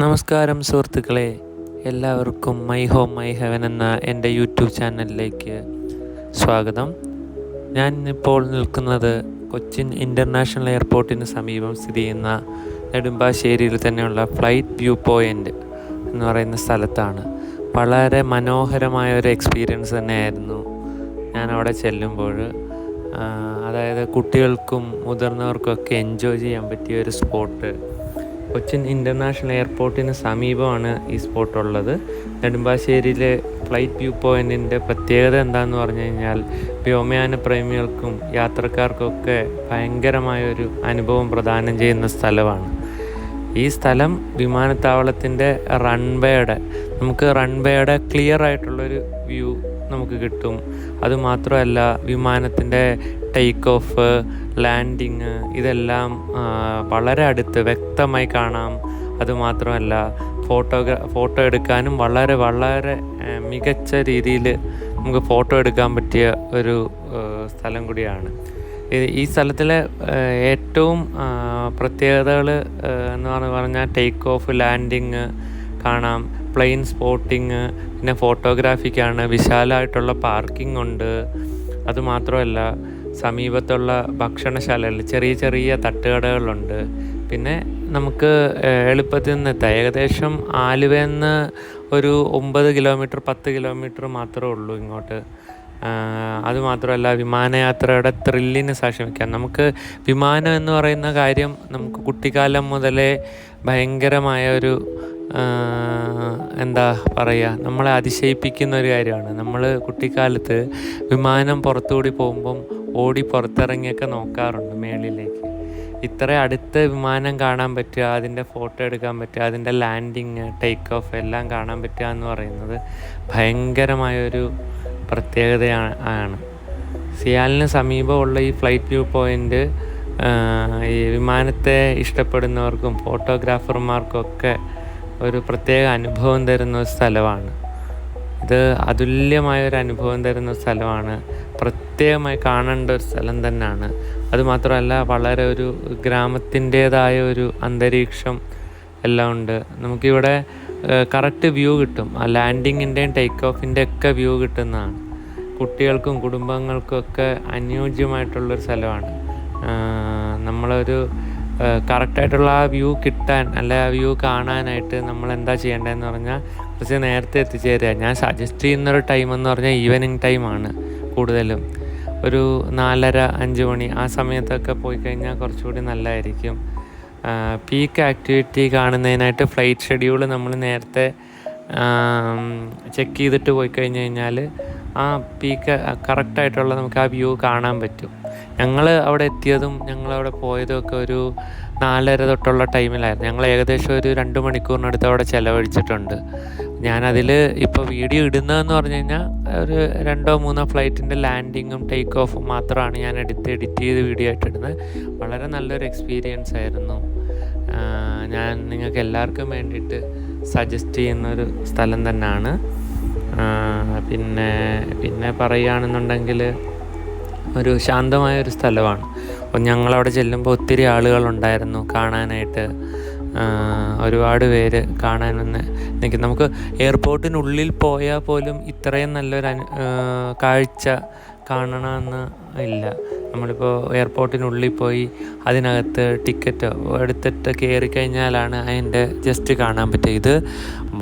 നമസ്കാരം സുഹൃത്തുക്കളെ. എല്ലാവർക്കും മൈ ഹോം മൈ ഹെവൻ എന്ന എന്റെ യൂട്യൂബ് ചാനലിലേക്ക് സ്വാഗതം. ഞാൻ ഇപ്പോൾ നിൽക്കുന്നത് കൊച്ചിൻ ഇന്റർനാഷണൽ എയർപോർട്ടിന് സമീപം സ്ഥിതി ചെയ്യുന്ന നെടുമ്പാശ്ശേരിയിൽ തന്നെയുള്ള ഫ്ലൈറ്റ് വ്യൂ പോയിന്റ് എന്ന് പറയുന്ന സ്ഥലത്താണ്. വളരെ മനോഹരമായ ഒരു എക്സ്പീരിയൻസ് തന്നെയായിരുന്നു ഞാൻ അവിടെ ചെല്ലുമ്പോൾ. അതായത് കുട്ടികൾക്കും മുതിർന്നവർക്കും ഒക്കെ എൻജോയ് ചെയ്യാൻ പറ്റിയ ഒരു സ്പോട്ട്. കൊച്ചിൻ ഇന്റർനാഷണൽ എയർപോർട്ടിന് സമീപമാണ് ഈ സ്പോട്ട് ഉള്ളത് നെടുമ്പാശ്ശേരിയിലെ ഫ്ലൈറ്റ് വ്യൂ പോയിന്റിന്റെ പ്രത്യേകത എന്താണെന്ന് പറഞ്ഞു കഴിഞ്ഞാൽ വ്യോമയാന പ്രേമികൾക്കും യാത്രക്കാർക്കൊക്കെ ഭയങ്കരമായൊരു അനുഭവം പ്രദാനം ചെയ്യുന്ന സ്ഥലമാണ്. ഈ സ്ഥലം വിമാനത്താവളത്തിന്റെ റൺവേയുടെ നമുക്ക് റൺവേയുടെ ക്ലിയർ ആയിട്ടുള്ളൊരു വ്യൂ നമുക്ക് കിട്ടും. അതുമാത്രമല്ല വിമാനത്തിന്റെ ടേക്ക് ഓഫ് ലാൻഡിങ് ഇതെല്ലാം വളരെ അടുത്ത് വ്യക്തമായി കാണാം. അതുമാത്രമല്ല ഫോട്ടോഗ്രാ ഫോട്ടോ എടുക്കാനും വളരെ വളരെ മികച്ച രീതിയിൽ നമുക്ക് ഫോട്ടോ എടുക്കാൻ പറ്റിയ ഒരു സ്ഥലം കൂടിയാണ്. ഈ സ്ഥലത്തിലെ ഏറ്റവും പ്രത്യേകതകൾ എന്ന് പറഞ്ഞു പറഞ്ഞാൽ ടേക്ക് ഓഫ് ലാൻഡിങ് കാണാം. പ്ലെയിൻ സ്പോട്ടിങ് പിന്നെ ഫോട്ടോഗ്രാഫിക്കാണ് വിശാലമായിട്ടുള്ള പാർക്കിംഗ് ഉണ്ട്. അതുമാത്രമല്ല സമീപത്തുള്ള ഭക്ഷണശാലകൾ ചെറിയ ചെറിയ തട്ടുകടകളുണ്ട്. പിന്നെ നമുക്ക് എളുപ്പത്തിൽ നിന്ന് എത്താം. ഏകദേശം ആലുവയിൽ ഒരു ഒമ്പത് കിലോമീറ്റർ പത്ത് കിലോമീറ്റർ മാത്രമേ ഉള്ളൂ ഇങ്ങോട്ട്. അതുമാത്രമല്ല വിമാനയാത്രയുടെ ത്രില്ലിന് സാക്ഷ്യം വയ്ക്കാം നമുക്ക് വിമാനം എന്ന് പറയുന്ന കാര്യം നമുക്ക് കുട്ടിക്കാലം മുതലേ ഭയങ്കരമായ ഒരു എന്താ പറയുക നമ്മളെ അതിശയിപ്പിക്കുന്ന ഒരു കാര്യമാണ്. നമ്മൾ കുട്ടിക്കാലത്ത് വിമാനം പുറത്തുകൂടി പോകുമ്പം ഓടി പുറത്തിറങ്ങിയൊക്കെ നോക്കാറുണ്ട് മേളിലേക്ക്. ഇത്ര അടുത്ത് വിമാനം കാണാൻ പറ്റുക അതിന്റെ ഫോട്ടോ എടുക്കാൻ പറ്റുക അതിന്റെ ലാൻഡിങ് ടേക്ക് ഓഫ് എല്ലാം കാണാൻ പറ്റുക എന്ന് പറയുന്നത് ഭയങ്കരമായൊരു പ്രത്യേകതയാണ് ആണ്. സിയാലിന് സമീപമുള്ള ഈ ഫ്ലൈറ്റ് വ്യൂ പോയിന്റ് ഈ വിമാനത്തെ ഇഷ്ടപ്പെടുന്നവർക്കും ഫോട്ടോഗ്രാഫർമാർക്കും ഒക്കെ ഒരു പ്രത്യേക അനുഭവം തരുന്ന ഒരു സ്ഥലമാണ്. ഇത് അതുല്യമായ ഒരു അനുഭവം തരുന്ന സ്ഥലമാണ്. പ്രത്യേകമായി കാണേണ്ട ഒരു സ്ഥലം തന്നെയാണ്. അതുമാത്രമല്ല വളരെ ഒരു ഗ്രാമത്തിന്റേതായ ഒരു അന്തരീക്ഷം എല്ലാം ഉണ്ട്. നമുക്കിവിടെ കറക്റ്റ് വ്യൂ കിട്ടും. ആ ലാൻഡിങ്ങിന്റെയും ടേക്ക് ഓഫിന്റെ ഒക്കെ വ്യൂ കിട്ടുന്നതാണ്. കുട്ടികൾക്കും കുടുംബങ്ങൾക്കും ഒക്കെ അനുയോജ്യമായിട്ടുള്ളൊരു സ്ഥലമാണ്. നമ്മളൊരു കറക്റ്റായിട്ടുള്ള ആ വ്യൂ കിട്ടാൻ അല്ലെ ആ വ്യൂ കാണാനായിട്ട് നമ്മൾ എന്താ ചെയ്യേണ്ടതെന്ന് പറഞ്ഞാൽ കുറച്ച് നേരത്തെ എത്തിച്ചേരുക. ഞാൻ സജസ്റ്റ് ചെയ്യുന്നൊരു ടൈം എന്ന് പറഞ്ഞാൽ ഈവനിങ് ടൈമാണ് കൂടുതലും. ഒരു നാലര അഞ്ച് മണി ആ സമയത്തൊക്കെ പോയി കഴിഞ്ഞാൽ കുറച്ചുകൂടി നല്ലതായിരിക്കും. പീക്ക് ആക്ടിവിറ്റി കാണുന്നതിനായിട്ട് ഫ്ലൈറ്റ് ഷെഡ്യൂൾ നമ്മൾ നേരത്തെ ചെക്ക് ചെയ്തിട്ട് പോയി കഴിഞ്ഞ് കഴിഞ്ഞാൽ ആ പീക്ക് കറക്റ്റായിട്ടുള്ള നമുക്ക് ആ വ്യൂ കാണാൻ പറ്റും. ഞങ്ങൾ അവിടെ എത്തിയതും ഞങ്ങൾ അവിടെ പോയതും ഒക്കെ ഒരു നാലര തൊട്ടുള്ള ടൈമിലായിരുന്നു ഞങ്ങൾ ഏകദേശം ഒരു രണ്ട് മണിക്കൂറിനടുത്ത് അവിടെ ചിലവഴിച്ചിട്ടുണ്ട്. ഞാനതിൽ ഇപ്പോൾ വീഡിയോ ഇടുന്നതെന്ന് പറഞ്ഞു കഴിഞ്ഞാൽ ഒരു രണ്ടോ മൂന്നോ ഫ്ലൈറ്റിന്റെ ലാൻഡിങ്ങും ടേക്ക് ഓഫും മാത്രമാണ് ഞാൻ എടുത്ത് എഡിറ്റ് ചെയ്ത് വീഡിയോ ആയിട്ട് ഇടുന്നത്. വളരെ നല്ലൊരു എക്സ്പീരിയൻസ് ആയിരുന്നു. ഞാൻ നിങ്ങൾക്ക് എല്ലാവർക്കും വേണ്ടിയിട്ട് സജസ്റ്റ് ചെയ്യുന്നൊരു സ്ഥലം തന്നെയാണ് പിന്നെ പിന്നെ പറയുകയാണെന്നുണ്ടെങ്കിൽ ഒരു ശാന്തമായ ഒരു സ്ഥലമാണ്. അപ്പം ഞങ്ങളവിടെ ചെല്ലുമ്പോൾ ഒത്തിരി ആളുകളുണ്ടായിരുന്നു കാണാനായിട്ട്. ഒരുപാട് പേര് കാണാൻ വന്ന് നിൽക്കും നമുക്ക് എയർപോർട്ടിനുള്ളിൽ പോയാൽ പോലും ഇത്രയും നല്ലൊരു അനു കാഴ്ച കാണണമെന്ന് ഇല്ല. നമ്മളിപ്പോൾ എയർപോർട്ടിനുള്ളിൽ പോയി അതിനകത്ത് ടിക്കറ്റോ എടുത്തിട്ട് കയറി കഴിഞ്ഞാലാണ് അതിന്റെ ജസ്റ്റ് കാണാൻ പറ്റുക. ഇത്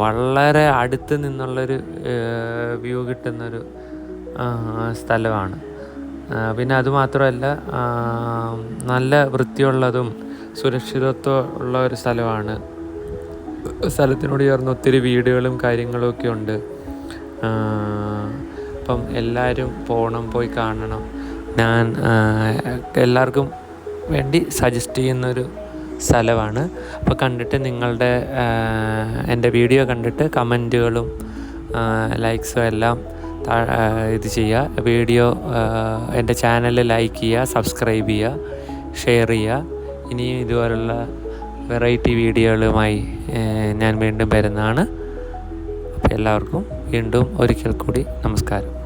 വളരെ അടുത്ത് നിന്നുള്ളൊരു വ്യൂ കിട്ടുന്നൊരു സ്ഥലമാണ്. പിന്നെ അതുമാത്രമല്ല നല്ല വൃത്തിയുള്ളതും സുരക്ഷിതത്വം ഉള്ള ഒരു സ്ഥലമാണ്. സ്ഥലത്തിനോട് ചേർന്ന് ഒത്തിരി വീടുകളും കാര്യങ്ങളും ഒക്കെ ഉണ്ട്. അപ്പം എല്ലാവരും പോകണം പോയി കാണണം. ഞാൻ എല്ലാവർക്കും വേണ്ടി സജസ്റ്റ് ചെയ്യുന്നൊരു സ്ഥലമാണ്. അപ്പോൾ കണ്ടിട്ട് നിങ്ങളുടെ എന്റെ വീഡിയോ കണ്ടിട്ട് കമന്റുകളും ലൈക്സും എല്ലാം ഇത് ചെയ്യുക. വീഡിയോ എന്റെ ചാനൽ ലൈക്ക് ചെയ്യുക സബ്സ്ക്രൈബ് ചെയ്യുക ഷെയർ ചെയ്യുക. ഇനിയും ഇതുപോലുള്ള വെറൈറ്റി വീഡിയോകളുമായി ഞാൻ വീണ്ടും വരുന്നതാണ്. അപ്പോൾ എല്ലാവർക്കും വീണ്ടും ഒരിക്കൽ കൂടി നമസ്കാരം.